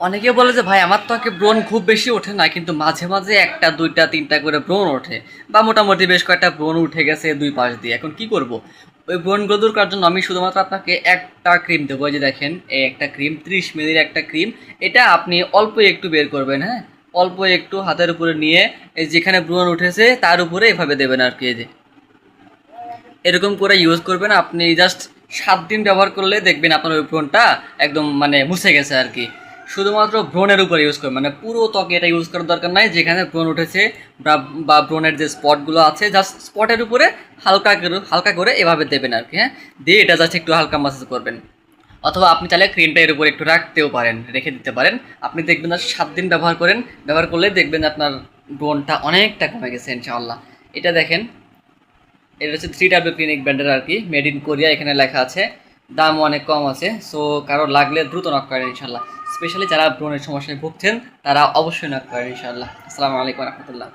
অনেকে বলে যে, ভাই, আমার ত্বকে ব্রণ খুব বেশি ওঠে না, কিন্তু মাঝে মাঝে একটা, দুইটা, তিনটা করে ব্রণ ওঠে বা মোটামুটি বেশ কয়েকটা ব্রণ উঠে গেছে দুই পাশ দিয়ে। এখন কি করব? ওই ব্রণগুলো দূর করার জন্য আমি শুধুমাত্র আপনাকে একটা ক্রিম দেবো যে দেখেন, এই একটা ক্রিম, ত্রিশ মিলির একটা ক্রিম। এটা আপনি অল্প একটু বের করবেন হ্যাঁ? অল্প একটু হাতের উপরে নিয়ে যেখানে ব্রণ উঠেছে, তার উপরে এভাবে দেবেন আর কি যে। এরকম করে ইউজ করবেন, আপনি জাস্ট সাত দিন ব্যবহার করলে দেখবেন আপনার ওই ব্রণটা একদম মানে মুছে গেছে আর কি। শুধুমাত্র ব্রণের উপরে ইউজ করবেন মানে পুরো ত্বকে এটা ইউজ করার দরকার নাই, যেখানে ব্রণ উঠেছে বা- ব্রণের যে স্পটগুলো আছে জাস্ট স্পটের উপরে হালকা করে হালকা করে এভাবে দেবেন আর কি হ্যাঁ? দিয়ে এটা জাস্ট একটু হালকা মাসাজ করবেন। অথবা আপনি চাইলে ক্রিমটা এর উপরে একটু রাখতেও পারেন, রেখে দিতে পারেন। আপনি দেখবেন আর সাত দিন ব্যবহার করেন, ব্যবহার করলে দেখবেন আপনার ব্রণটা অনেকটা কমে গেছে, ইনশাআল্লাহ। এটা দেখেন, এটা হচ্ছে থ্রি ডাব্লিউ ক্লিনিক ব্র্যান্ডের আর কি মেড ইন কোরিয়া এখানে লেখা আছে। দামও অনেক কম আছে সো কারও লাগলে দ্রুত নক করেন ইনশাল্লাহ স্পেশালি যারা ব্রণের সমস্যায় ভুগছেন, তারা অবশ্যই নক করেন ইনশাল্লাহ আসসালামু আলাইকুম রহমতুল্লাহ।